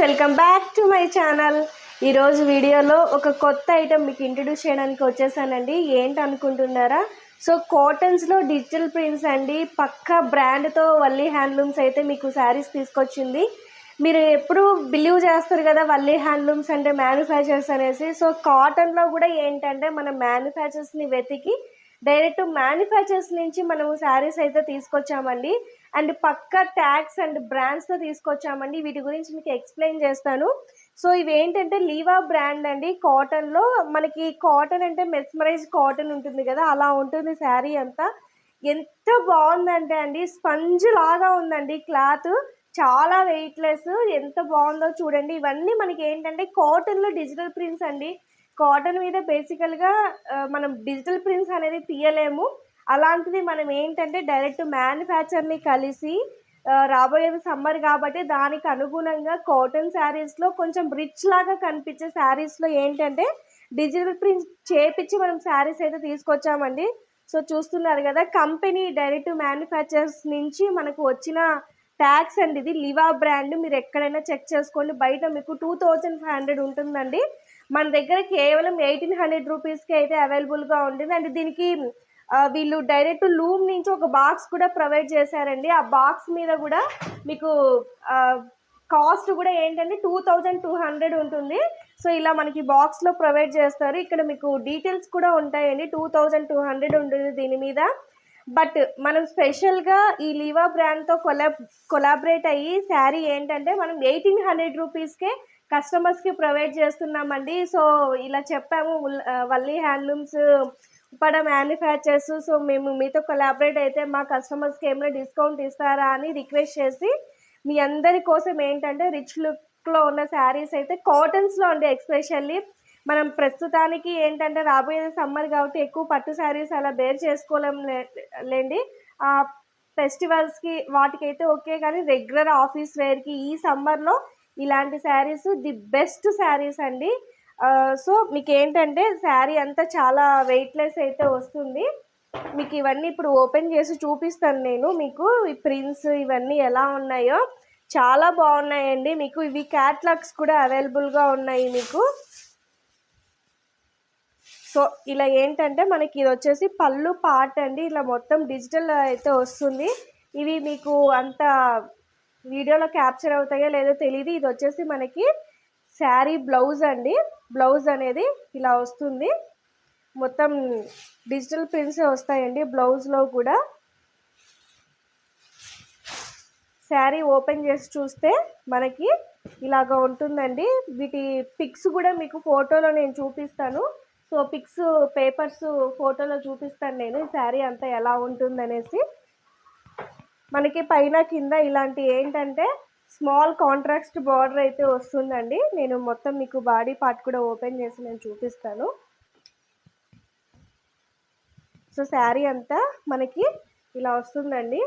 Welcome back to my channel. ఈరోజు వీడియోలో ఒక కొత్త ఐటెం మీకు ఇంట్రడ్యూస్ చేయడానికి వచ్చేసానండి. ఏంటి అనుకుంటున్నారా సో కాటన్స్లో డిజిటల్ ప్రింట్స్ అండి. పక్క బ్రాండ్తో వల్లీ హ్యాండ్లూమ్స్ అయితే మీకు శారీస్ తీసుకొచ్చింది. మీరు ఎప్పుడు బిలీవ్ చేస్తారు కదా వల్లీ హ్యాండ్లూమ్స్ అంటే మ్యానుఫ్యాక్చర్స్ అనేసి. సో కాటన్లో కూడా ఏంటంటే మనం మ్యానుఫ్యాక్చర్స్ని వెతికి డైరెక్ట్ మ్యానుఫ్యాక్చర్స్ నుంచి మనము శారీస్ అయితే తీసుకొచ్చామండి. అండ్ పక్క ట్యాగ్స్ అండ్ బ్రాండ్స్తో తీసుకొచ్చామండి. వీటి గురించి మీకు ఎక్స్ప్లెయిన్ చేస్తాను. సో ఇవి ఏంటంటే లీవా బ్రాండ్ అండి. కాటన్లో మనకి కాటన్ అంటే మెస్మరైజ్ కాటన్ ఉంటుంది కదా అలా ఉంటుంది శారీ అంతా. ఎంత బాగుందంటే అండి స్పంజ్ లాగా ఉందండి క్లాత్. చాలా వెయిట్లెస్. ఎంత బాగుందో చూడండి. ఇవన్నీ మనకి ఏంటంటే కాటన్లో డిజిటల్ ప్రింట్స్ అండి. కాటన్ మీద బేసికల్గా మనం డిజిటల్ ప్రింట్స్ అనేది తీయలేము. అలాంటిది మనం ఏంటంటే డైరెక్ట్ మ్యానుఫ్యాక్చర్ని కలిసి రాబోయేది సమ్మర్ కాబట్టి దానికి అనుగుణంగా కాటన్ శారీస్లో కొంచెం రిచ్ లాగా కనిపించే శారీస్లో ఏంటంటే డిజిటల్ ప్రింట్ చేపించి మనం శారీస్ అయితే తీసుకొచ్చామండి. సో చూస్తున్నారు కదా కంపెనీ డైరెక్ట్ మ్యానుఫ్యాక్చర్స్ నుంచి మనకు వచ్చిన ట్యాక్స్ అండి ఇది. లివా బ్రాండ్ మీరు ఎక్కడైనా చెక్ చేసుకోండి. బయట మీకు టూ థౌజండ్ ఫైవ్ హండ్రెడ్ ఉంటుందండి. మన దగ్గర కేవలం ఎయిటీన్ హండ్రెడ్ రూపీస్కి అయితే అవైలబుల్గా ఉంటుంది అండ్ దీనికి వీళ్ళు డైరెక్ట్ లూమ్ నుంచి ఒక బాక్స్ కూడా ప్రొవైడ్ చేశారండి. ఆ బాక్స్ మీద కూడా మీకు కాస్ట్ కూడా ఏంటంటే టూ థౌజండ్ టూ హండ్రెడ్ ఉంటుంది. సో ఇలా మనకి బాక్స్లో ప్రొవైడ్ చేస్తారు. ఇక్కడ మీకు డీటెయిల్స్ కూడా ఉంటాయండి. టూ థౌజండ్ టూ హండ్రెడ్ ఉంటుంది దీని మీద. బట్ మనం స్పెషల్గా ఈ లీవా బ్రాండ్తో కొలాబ్ కొలాబరేట్ అయ్యి శారీ ఏంటంటే మనం ఎయిటీన్ హండ్రెడ్ రూపీస్కే కస్టమర్స్కి ప్రొవైడ్ చేస్తున్నామండి. సో ఇలా చెప్పాము ఉల్- వల్లీ హ్యాండ్లూమ్స్ పడ మ్యానుఫ్యాక్చర్స్ సో మేము మీతో కొలాబరేట్ అయితే మా కస్టమర్స్కి ఏమైనా డిస్కౌంట్ ఇస్తారా అని రిక్వెస్ట్ చేసి మీ అందరి కోసం ఏంటంటే రిచ్ లుక్లో ఉన్న శారీస్ అయితే కాటన్స్లో ఉండే ఎక్స్పెషల్లీ మనం ప్రస్తుతానికి ఏంటంటే రాబోయేది సమ్మర్ కాబట్టి ఎక్కువ పట్టు శారీస్ అలా బేర్ చేసుకోలేం లేండి. ఆ ఫెస్టివల్స్కి వాటికైతే ఓకే కానీ రెగ్యులర్ ఆఫీస్ వేర్కి ఈ సమ్మర్లో ఇలాంటి శారీస్ ది బెస్ట్ శారీస్ అండి. సో మీకు ఏంటంటే శారీ అంతా చాలా వెయిట్లెస్ అయితే వస్తుంది. మీకు ఇవన్నీ ఇప్పుడు ఓపెన్ చేసి చూపిస్తాను నేను. మీకు ఈ ప్రింట్స్ ఇవన్నీ ఎలా ఉన్నాయో. చాలా బాగున్నాయండి. మీకు ఇవి క్యాట్లాగ్స్ కూడా అవైలబుల్గా ఉన్నాయి మీకు. సో ఇలా ఏంటంటే మనకి ఇది వచ్చేసి పళ్ళు పార్ట్ అండి. ఇలా మొత్తం డిజిటల్ అయితే వస్తుంది. ఇవి మీకు అంత వీడియోలో క్యాప్చర్ అవుతాయో లేదో తెలియదు ఇది వచ్చేసి మనకి శారీ బ్లౌజ్ అండి. బ్లౌజ్ అనేది ఇలా వస్తుంది. మొత్తం డిజిటల్ ప్రింట్స్ వస్తాయండి. బ్లౌజ్లో కూడా శారీ ఓపెన్ చేసి చూస్తే మనకి ఇలాగ ఉంటుందండి. వీటి పిక్స్ కూడా మీకు ఫోటోలో నేను చూపిస్తాను. సో పిక్స్ పేపర్స్ ఫోటోలో చూపిస్తాను నేను ఈ శారీ అంతా ఎలా ఉంటుందనేసి. మనకి పైన కింద ఇలాంటి ఏంటంటే స్మాల్ కాంట్రాక్ట్ బార్డర్ అయితే వస్తుందండి. నేను మొత్తం మీకు బాడీ పార్ట్ కూడా ఓపెన్ చేసి నేను చూపిస్తాను. సో శారీ అంతా మనకి ఇలా వస్తుందండి.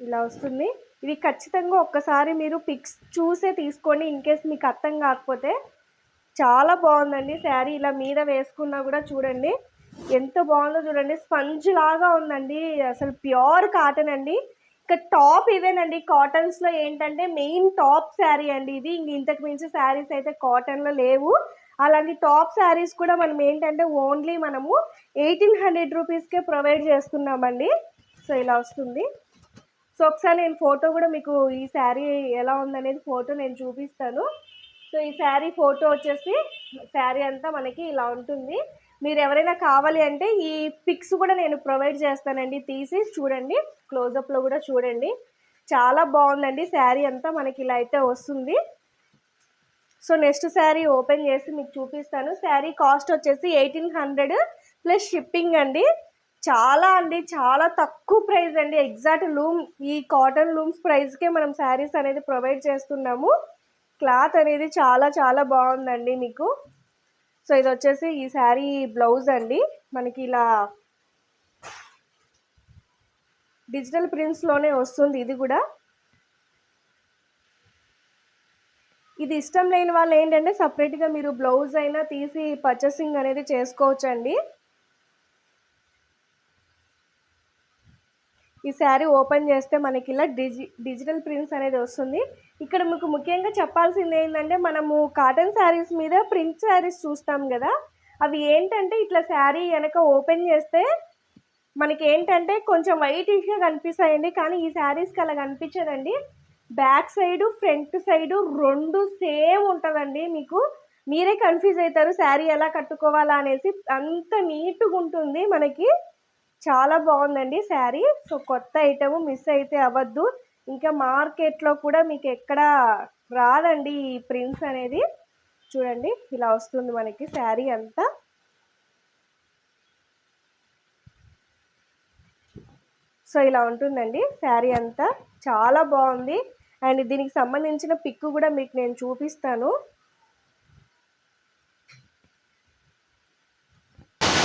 ఇలా వస్తుంది. ఇది ఖచ్చితంగా ఒక్కసారి మీరు పిక్స్ చూసే తీసుకోండి. ఇన్ కేస్ మీకు అర్థం కాకపోతే చాలా బాగుందండి. శారీ ఇలా మీద వేసుకున్నా కూడా చూడండి. ఎంత బాగుందో చూడండి. స్పంజ్ లాగా ఉందండి. అసలు ప్యూర్ కాటన్ అండి. ఇక టాప్ ఇవేనండి. కాటన్స్లో ఏంటంటే మెయిన్ టాప్ శారీ అండి ఇది. ఇంక ఇంతకు మించి శారీస్ అయితే కాటన్లో లేవు. అలాంటి టాప్ శారీస్ కూడా మనం ఏంటంటే ఓన్లీ మనము ఎయిటీన్ హండ్రెడ్ రూపీస్కే ప్రొవైడ్ చేస్తున్నామండి. సో ఇలా వస్తుంది. సో ఒకసారి నేను ఫోటో కూడా మీకు ఈ శారీ ఎలా ఉందనేది ఫోటో నేను చూపిస్తాను. సో ఈ శారీ ఫోటో వచ్చేసి శారీ అంతా మనకి ఇలా ఉంటుంది. మీరు ఎవరైనా కావాలి అంటే ఈ పిక్స్ కూడా నేను ప్రొవైడ్ చేస్తానండి. తీసి చూడండి. క్లోజప్లో కూడా చూడండి. చాలా బాగుందండి. శారీ అంతా మనకి ఇలా అయితే వస్తుంది. సో నెక్స్ట్ శారీ ఓపెన్ చేసి మీకు చూపిస్తాను. శారీ కాస్ట్ వచ్చేసి ఎయిటీన్ హండ్రెడ్ ప్లస్ షిప్పింగ్ అండి. చాలా అండి. చాలా తక్కువ ప్రైస్ అండి. ఎగ్జాక్ట్ లూమ్ ఈ కాటన్ లూమ్స్ ప్రైస్కే మనం శారీస్ అనేది ప్రొవైడ్ చేస్తున్నాము. క్లాత్ అనేది చాలా చాలా బాగుందండి మీకు. సో ఇది వచ్చేసి ఈ శారీ బ్లౌజ్ అండి. మనకి ఇలా డిజిటల్ ప్రింట్స్లోనే వస్తుంది ఇది కూడా. ఇది ఇష్టం లేని వాళ్ళు ఏంటంటే సపరేట్గా మీరు బ్లౌజ్ అయినా తీసి పర్చేసింగ్ అనేది చేసుకోవచ్చండి. ఈ శారీ ఓపెన్ చేస్తే మనకి ఇలా డిజి డిజిటల్ ప్రింట్స్ అనేది వస్తుంది. ఇక్కడ మీకు ముఖ్యంగా చెప్పాల్సింది ఏంటంటే మనము కాటన్ శారీస్ మీద ప్రింట్ శారీస్ చూస్తాం కదా. అవి ఏంటంటే ఇట్లా శారీ వెనక ఓపెన్ చేస్తే మనకి ఏంటంటే కొంచెం వైటిష్గా కనిపిస్తాయండి. కానీ ఈ శారీస్కి అలా కనిపించదండి. బ్యాక్ సైడ్ ఫ్రంట్ సైడ్ రెండు సేమ్ ఉంటుందండి మీకు. మీరే కన్ఫ్యూజ్ అవుతారు శారీ ఎలా కట్టుకోవాలా అనేసి. అంత నీట్గా ఉంటుంది మనకి. చాలా బాగుందండి శారీ. సో కొత్త ఐటమ్ మిస్ అయితే అవ్వద్దు. ఇంకా మార్కెట్లో కూడా మీకు ఎక్కడ రాదండి ఈ ప్రింట్స్ అనేది. చూడండి ఇలా వస్తుంది మనకి శారీ అంతా. సో ఇలా ఉంటుందండి శారీ అంతా. చాలా బాగుంది. అండ్ దీనికి సంబంధించిన పిక్ కూడా మీకు నేను చూపిస్తాను.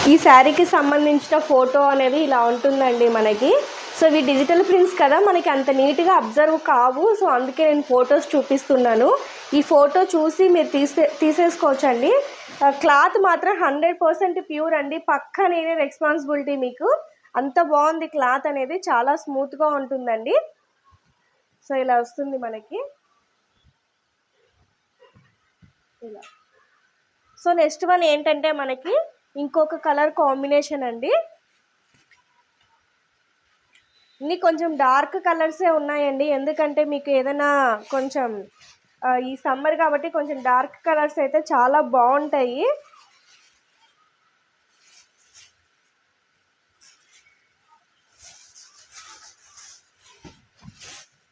ఈ శారీకి సంబంధించిన ఫోటో అనేది ఇలా ఉంటుందండి మనకి. సో ఇవి డిజిటల్ ప్రింట్స్ కదా మనకి అంత నీట్గా అబ్జర్వ్ కావు. సో అందుకే నేను ఫొటోస్ చూపిస్తున్నాను. ఈ ఫోటో చూసి మీరు తీసే తీసేసుకోవచ్చండి. క్లాత్ మాత్రం హండ్రెడ్ పర్సెంట్ ప్యూర్ అండి. పక్క నేనే రెస్పాన్సిబిలిటీ మీకు. అంత బాగుంది క్లాత్ అనేది. చాలా స్మూత్గా ఉంటుందండి. సో ఇలా వస్తుంది మనకి. ఇలా. సో నెక్స్ట్ వన్ ఏంటంటే మనకి ఇంకొక కలర్ కాంబినేషన్ అండి. ఇన్ని కొంచెం డార్క్ కలర్సే ఉన్నాయండి. ఎందుకంటే మీకు ఏదైనా కొంచెం ఈ సమ్మర్ కాబట్టి కొంచెం డార్క్ కలర్స్ అయితే చాలా బాగుంటాయి.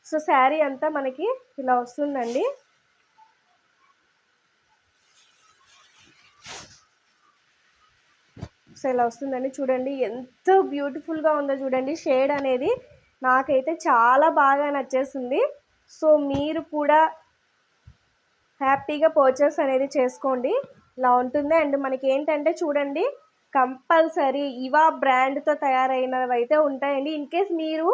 సో శారీ అంతా మనకి ఇలా వస్తుందండి. సో ఇలా వస్తుందండి. చూడండి ఎంత బ్యూటిఫుల్గా ఉందో చూడండి. షేడ్ అనేది నాకైతే చాలా బాగా నచ్చేసింది. సో మీరు కూడా హ్యాపీగా పర్చేస్ అనేది చేసుకోండి. ఇలా ఉంటుంది. అండ్ మనకి ఏంటంటే చూడండి కంపల్సరీ ఇవా బ్రాండ్తో తయారైనవి అయితే ఉంటాయండి. ఇన్ కేస్ మీరు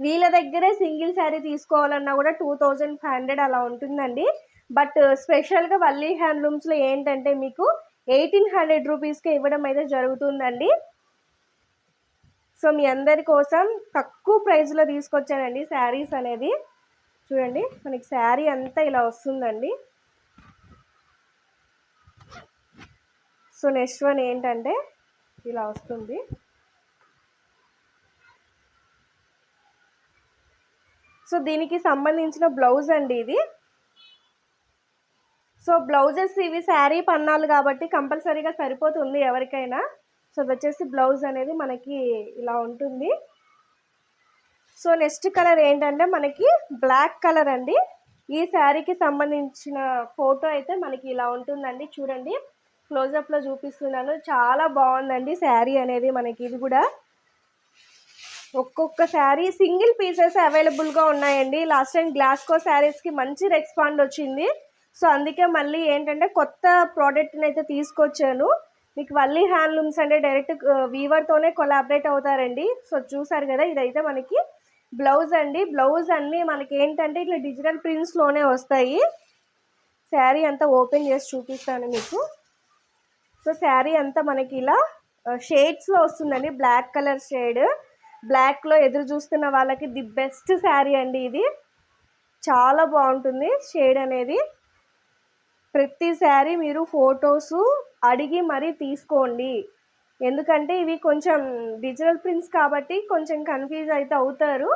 వీళ్ళ దగ్గరే సింగిల్ శారీ తీసుకోవాలన్నా కూడా టూ థౌజండ్ ఫైవ్ హండ్రెడ్ అలా ఉంటుందండి. బట్ స్పెషల్గా వల్లీ హ్యాండ్లూమ్స్లో ఏంటంటే మీకు ఎయిటీన్ హండ్రెడ్ రూపీస్కి ఇవ్వడం అయితే జరుగుతుందండి. సో మీ అందరి కోసం తక్కువ ప్రైస్లో తీసుకొచ్చానండి శారీస్ అనేది. చూడండి మనకి శారీ అంతా ఇలా వస్తుందండి. సో నెక్స్ట్ వన్ ఏంటంటే ఇలా వస్తుంది. సో దీనికి సంబంధించిన బ్లౌజ్ అండి ఇది. సో బ్లౌజెస్ ఇవి శారీ పన్నాలు కాబట్టి కంపల్సరీగా సరిపోతుంది ఎవరికైనా. సో అది వచ్చేసి బ్లౌజ్ అనేది మనకి ఇలా ఉంటుంది. సో నెక్స్ట్ కలర్ ఏంటంటే మనకి బ్లాక్ కలర్ అండి. ఈ శారీకి సంబంధించిన ఫోటో అయితే మనకి ఇలా ఉంటుందండి. చూడండి క్లోజప్లో చూపిస్తున్నాను. చాలా బాగుందండి శారీ అనేది మనకి ఇది కూడా. ఒక్కొక్క శారీ సింగిల్ పీసెస్ అవైలబుల్గా ఉన్నాయండి. లాస్ట్ టైం గ్లాస్కో శారీస్కి మంచి రెస్పాండ్ వచ్చింది. సో అందుకే మళ్ళీ ఏంటంటే కొత్త ప్రోడక్ట్ని అయితే తీసుకొచ్చాను. మీకు వల్లీ హ్యాండ్లూమ్స్ అంటే డైరెక్ట్ వీవర్తోనే కొలాబరేట్ అవుతారండి. సో చూసారు కదా ఇదైతే మనకి బ్లౌజ్ అండి. బ్లౌజ్ అన్నీ మనకి ఏంటంటే ఇట్లా డిజిటల్ ప్రింట్స్లోనే వస్తాయి. శారీ అంతా ఓపెన్ చేసి చూపిస్తాను మీకు. సో శారీ అంతా మనకి ఇలా షేడ్స్లో వస్తుందండి. బ్లాక్ కలర్ షేడ్ బ్లాక్లో ఎదురు చూస్తున్న వాళ్ళకి ది బెస్ట్ శారీ అండి ఇది. చాలా బాగుంటుంది షేడ్ అనేది. ప్రతి మీరు ఫొటోసు అడిగి మరీ తీసుకోండి. ఎందుకంటే ఇవి కొంచెం డిజిటల్ ప్రింట్స్ కాబట్టి కొంచెం కన్ఫ్యూజ్ అయితే అవుతారు.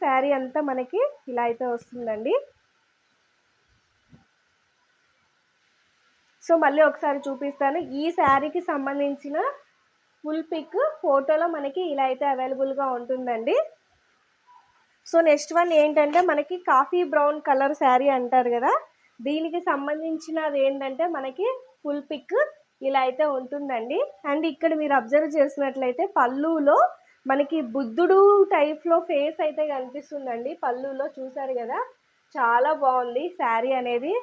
శారీ అంతా మనకి ఇలా అయితే వస్తుందండి. సో మళ్ళీ ఒకసారి చూపిస్తాను. ఈ శారీకి సంబంధించిన ఫుల్ పిక్ ఫోటోలో మనకి ఇలా అయితే అవైలబుల్గా ఉంటుందండి. సో నెక్స్ట్ వన్ ఏంటంటే మనకి కాఫీ బ్రౌన్ కలర్ శారీ అంటారు కదా. దీనికి సంబంధించినది ఏంటంటే మనకి ఫుల్ పిక్ ఇలా అయితే ఉంటుందండి. అండ్ ఇక్కడ మీరు అబ్జర్వ్ చేసినట్లయితే పళ్ళులో మనకి బుద్ధుడు టైప్లో ఫేస్ అయితే కనిపిస్తుందండి. పళ్ళులో చూసారు కదా? చాలా బాగుంది శారీ అనేది.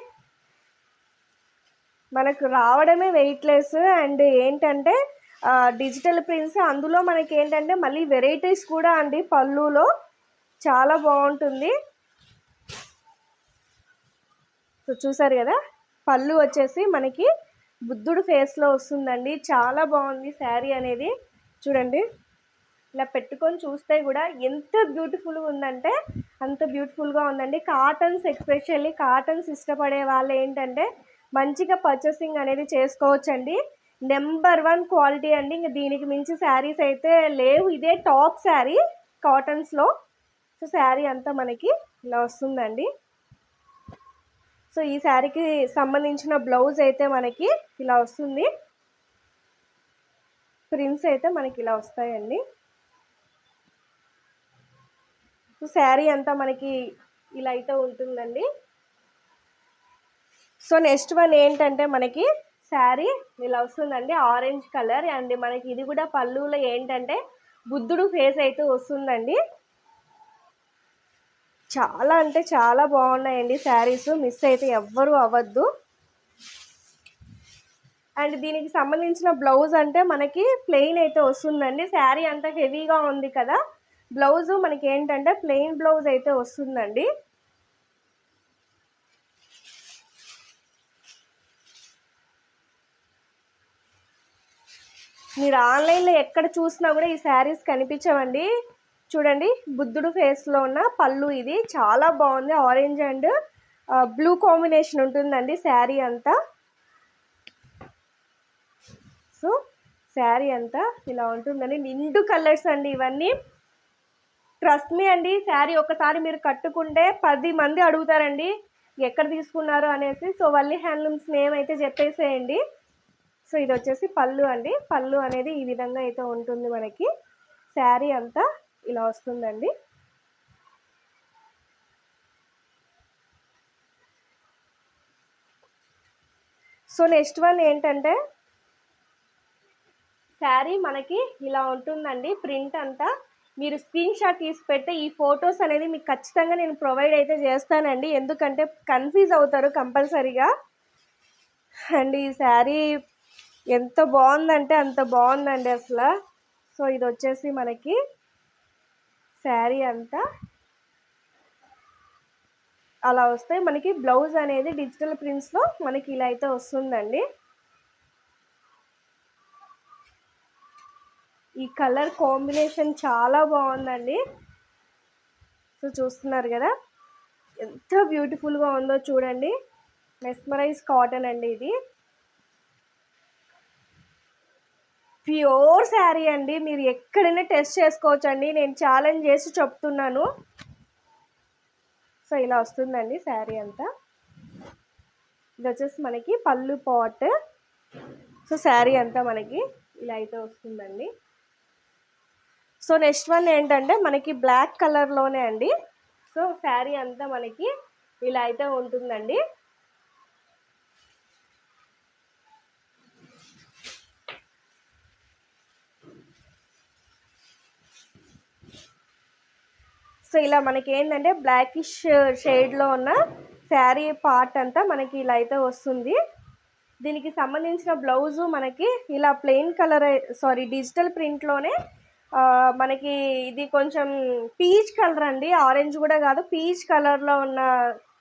మనకు రావడమే వెయిట్లెస్ అండ్ ఏంటంటే డిజిటల్ ప్రింట్స్ అందులో మనకి ఏంటంటే మళ్ళీ వెరైటీస్ కూడా అండి పళ్ళులో. చాలా బాగుంటుంది. సో చూసారు కదా? పళ్ళు వచ్చేసి మనకి బుద్ధుడు ఫేస్లో వస్తుందండి. చాలా బాగుంది శారీ అనేది. చూడండి. ఇలా పెట్టుకొని చూస్తే కూడా ఎంత బ్యూటిఫుల్గా ఉందంటే అంత బ్యూటిఫుల్గా ఉందండి. కాటన్స్ ఎక్స్పెషల్లీ కాటన్స్ ఇష్టపడే వాళ్ళు ఏంటంటే మంచిగా పర్చేసింగ్ అనేది చేసుకోవచ్చండి. నెంబర్ వన్ క్వాలిటీ అండి. ఇంకా దీనికి మించి శారీస్ అయితే లేవు. ఇదే టాప్ శారీ కాటన్స్లో. సో శారీ అంతా మనకి ఇలా వస్తుందండి. సో ఈ శారీకి సంబంధించిన బ్లౌజ్ అయితే మనకి ఇలా వస్తుంది. ప్రింట్స్ అయితే మనకి ఇలా వస్తాయండి. సో శారీ అంతా మనకి ఇలా అయితే ఉంటుందండి. సో నెక్స్ట్ వన్ ఏంటంటే మనకి శారీ ఇలా వస్తుందండి ఆరెంజ్ కలర్. అండ్ మనకి ఇది కూడా పళ్ళులో ఏంటంటే బుద్ధుడు ఫేస్ అయితే వస్తుందండి. చాలా అంటే చాలా బాగున్నాయండి శారీస్. మిస్ అయితే ఎవ్వరూ అవ్వద్దు. అండ్ దీనికి సంబంధించిన బ్లౌజ్ అంటే మనకి ప్లెయిన్ అయితే వస్తుందండి. శారీ అంత హెవీగా ఉంది కదా. బ్లౌజ్ మనకి ఏంటంటే ప్లెయిన్ బ్లౌజ్ అయితే వస్తుందండి. మీరు ఆన్లైన్లో ఎక్కడ చూసినా కూడా ఈ శారీస్ కనిపించవండి. చూడండి బుద్ధుడు ఫేస్లో ఉన్న పళ్ళు ఇది. చాలా బాగుంది. ఆరెంజ్ అండ్ బ్లూ కాంబినేషన్ ఉంటుందండి శారీ అంతా. సో శారీ అంతా ఇలా ఉంటుందండి. నిండు కలర్స్ అండి ఇవన్నీ. ట్రస్ట్ మీ అండి శారీ ఒకసారి మీరు కట్టుకుంటే పది మంది అడుగుతారండి ఎక్కడ తీసుకున్నారు అనేసి. సో వల్లి హ్యాండ్లూమ్స్ నేమ్ అయితే చెప్పేసేయండి. సో ఇది వచ్చేసి పళ్ళు అండి. పళ్ళు అనేది ఈ విధంగా అయితే ఉంటుంది మనకి. శారీ అంతా ఇలా వస్తుందండి. సో నెక్స్ట్ వన్ ఏంటంటే శారీ మనకి ఇలా ఉంటుందండి. ప్రింట్ అంతా మీరు స్క్రీన్ షాట్ తీసి పెడితే ఈ ఫొటోస్ అనేది మీకు ఖచ్చితంగా నేను ప్రొవైడ్ అయితే చేస్తానండి. ఎందుకంటే కన్ఫ్యూజ్ అవుతారు కంపల్సరీగా. అండ్ ఈ శారీ ఎంత బాగుందంటే అంత బాగుందండి అసలు. సో ఇది వచ్చేసి మనకి శారీ అంతా అలా వస్తాయి మనకి బ్లౌజ్ అనేది డిజిటల్ ప్రింట్స్లో మనకి ఇలా అయితే వస్తుందండి. ఈ కలర్ కాంబినేషన్ చాలా బాగుందండి. సో చూస్తున్నారు కదా ఎంత బ్యూటిఫుల్గా ఉందో చూడండి. మెస్మరైజ్ కాటన్ అండి ఇది. ప్యూర్ శారీ అండి. మీరు ఎక్కడైనా టెస్ట్ చేసుకోవచ్చు అండి నేను ఛాలెంజ్ చేసి చెప్తున్నాను. సో ఇలా వస్తుందండి శారీ అంతా. ఇది వచ్చేసి మనకి పళ్ళు పాట్. సో శారీ అంతా మనకి ఇలా అయితే వస్తుందండి. సో నెక్స్ట్ వన్ ఏంటంటే మనకి బ్లాక్ కలర్లోనే అండి. సో శారీ అంతా మనకి ఇలా అయితే ఉంటుందండి. సో ఇలా మనకి ఏంటంటే బ్లాకిష్ షేడ్లో ఉన్న శారీ పార్ట్ అంతా మనకి ఇలా అయితే వస్తుంది. దీనికి సంబంధించిన బ్లౌజు మనకి ఇలా ప్లెయిన్ కలర్ సారీ డిజిటల్ ప్రింట్లోనే మనకి ఇది కొంచెం పీచ్ కలర్ అండి. ఆరెంజ్ కూడా కాదు పీచ్ కలర్లో ఉన్న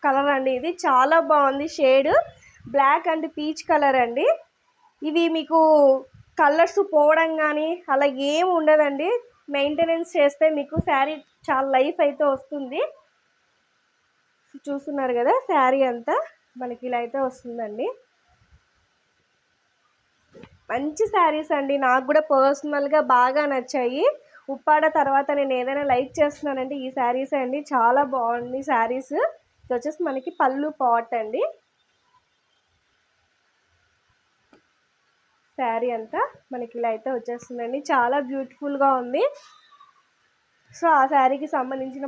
కలర్ అండి ఇది. చాలా బాగుంది shade black and peach colour అండి. ఇవి మీకు కలర్స్ పోవడం కానీ అలా ఏం ఉండదండి. మెయింటెనెన్స్ చేస్తే మీకు శారీ చాలా లైఫ్ అయితే వస్తుంది. చూస్తున్నారు కదా శారీ అంతా మనకి ఇలా అయితే వస్తుందండి. మంచి శారీస్ అండి. నాకు కూడా పర్సనల్గా బాగా నచ్చాయి. ఉప్పాడ తర్వాత నేను ఏదైనా లైక్ చేస్తున్నానంటే ఈ శారీస్ అండి. చాలా బాగుంది శారీస్. ఇది వచ్చేసి మనకి పళ్ళు పాట్ అండి. శారీ అంతా మనకి ఇలా అయితే వచ్చేస్తుందండి. చాలా బ్యూటిఫుల్గా ఉంది. సో ఆ శారీకి సంబంధించిన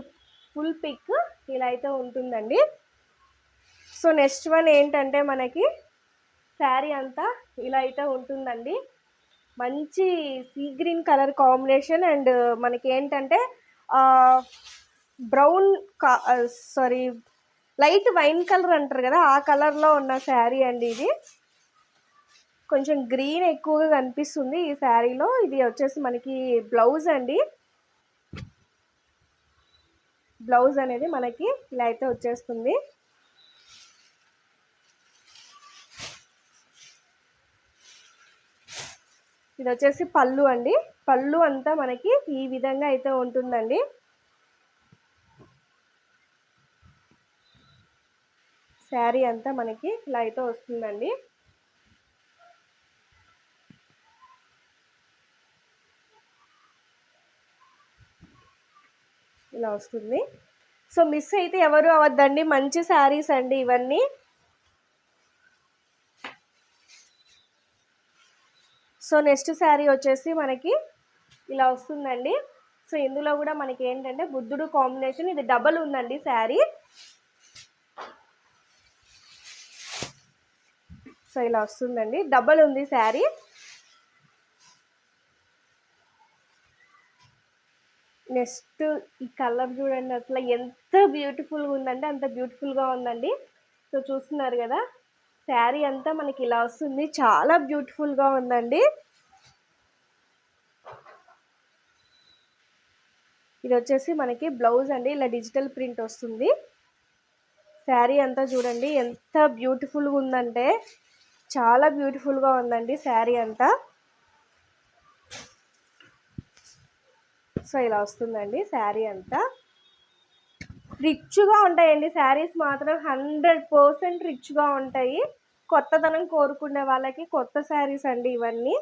ఫుల్ పిక్ ఇలా అయితే ఉంటుందండి. సో నెక్స్ట్ వన్ ఏంటంటే మనకి శారీ అంతా ఇలా అయితే ఉంటుందండి. మంచి sea green colour combination and మనకి ఏంటంటే బ్రౌన్ కా సారీ లైట్ వైన్ కలర్ అంటారు కదా ఆ కలర్లో ఉన్న శారీ అండి ఇది. కొంచెం గ్రీన్ ఎక్కువగా కనిపిస్తుంది ఈ శారీలో. ఇది వచ్చేసి మనకి బ్లౌజ్ అండి. బ్లౌజ్ అనేది మనకి ఇలా అయితే వచ్చేస్తుంది. ఇది వచ్చేసి పళ్ళు అండి. పళ్ళు అంతా మనకి ఈ విధంగా అయితే ఉంటుందండి. శారీ అంతా మనకి ఇలా అయితే వస్తుందండి. ఇలా వస్తుంది. సో మిస్ అయితే ఎవరు అవద్దండి? మంచి శారీస్ అండి ఇవన్నీ. సో నెక్స్ట్ శారీ వచ్చేసి మనకి ఇలా వస్తుందండి. సో ఇందులో కూడా మనకి ఏంటంటే బుద్ధుడు కాంబినేషన్ ఇది డబల్ ఉందండి శారీ సో ఇలా వస్తుందండి. డబల్ ఉంది శారీ నెక్స్ట్ ఈ కలర్ చూడండి అసలు ఎంత బ్యూటిఫుల్గా ఉందంటే అంత బ్యూటిఫుల్గా ఉందండి. సో చూస్తున్నారు కదా శారీ అంతా మనకి ఇలా వస్తుంది చాలా బ్యూటిఫుల్గా ఉందండి. ఇది వచ్చేసి మనకి బ్లౌజ్ అండి ఇలా డిజిటల్ ప్రింట్ వస్తుంది. శారీ అంతా చూడండి ఎంత బ్యూటిఫుల్గా ఉందంటే చాలా బ్యూటిఫుల్గా ఉందండి శారీ అంతా. సో ఇలా వస్తుందండి శారీ అంతా. రిచ్గా ఉంటాయండి శారీస్ మాత్రం హండ్రెడ్ పర్సెంట్ రిచ్గా ఉంటాయి. కొత్తదనం కోరుకునే వాళ్ళకి కొత్త శారీస్ అండి ఇవన్నీ.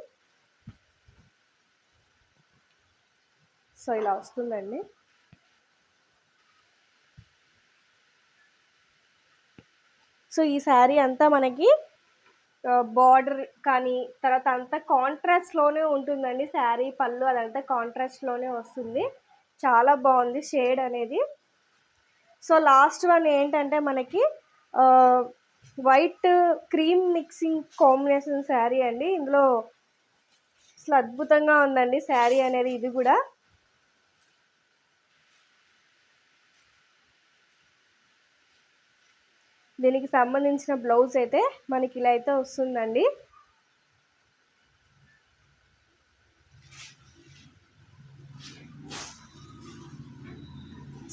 సో ఇలా వస్తుందండి. సో ఈ శారీ అంతా మనకి బార్డర్ కానీ తర్వాత అంతా కాంట్రాస్ట్లోనే ఉంటుందండి శారీ పళ్ళు అదంతా కాంట్రాస్ట్లోనే వస్తుంది. చాలా బాగుంది షేడ్ అనేది. సో లాస్ట్ వన్ ఏంటంటే మనకి white cream mixing combination sari అండి. ఇందులో అసలు అద్భుతంగా ఉందండి శారీ అనేది ఇది కూడా. దీనికి సంబంధించిన బ్లౌజ్ అయితే మనకి ఇలా అయితే వస్తుందండి.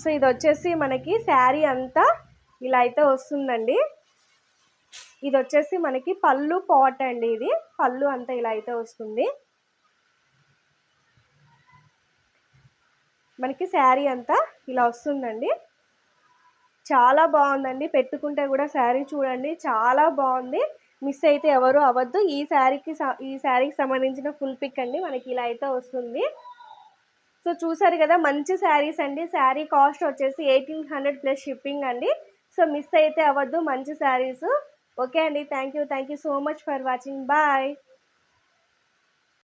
సో ఇది వచ్చేసి మనకి శారీ అంతా ఇలా అయితే వస్తుందండి. ఇది వచ్చేసి మనకి పళ్ళు పాట్ అండి ఇది. పళ్ళు అంతా ఇలా అయితే వస్తుంది. మనకి శారీ అంతా ఇలా వస్తుందండి. చాలా బాగుందండి. పెట్టుకుంటే కూడా శారీ చూడండి. చాలా బాగుంది. మిస్ అయితే ఎవరు అవ్వద్దు. ఈ శారీకి ఈ శారీకి సంబంధించిన ఫుల్ పిక్ అండి. మనకి ఇలా అయితే వస్తుంది. సో చూసారు కదా మంచి శారీస్ అండి. శారీ కాస్ట్ వచ్చేసి ఎయిటీన్ హండ్రెడ్ ప్లస్ షిప్పింగ్ అండి. సో మిస్ అయితే అవ్వద్దు. మంచి శారీస్. ఓకే అండి. Thank you thank you so much for watching. Bye.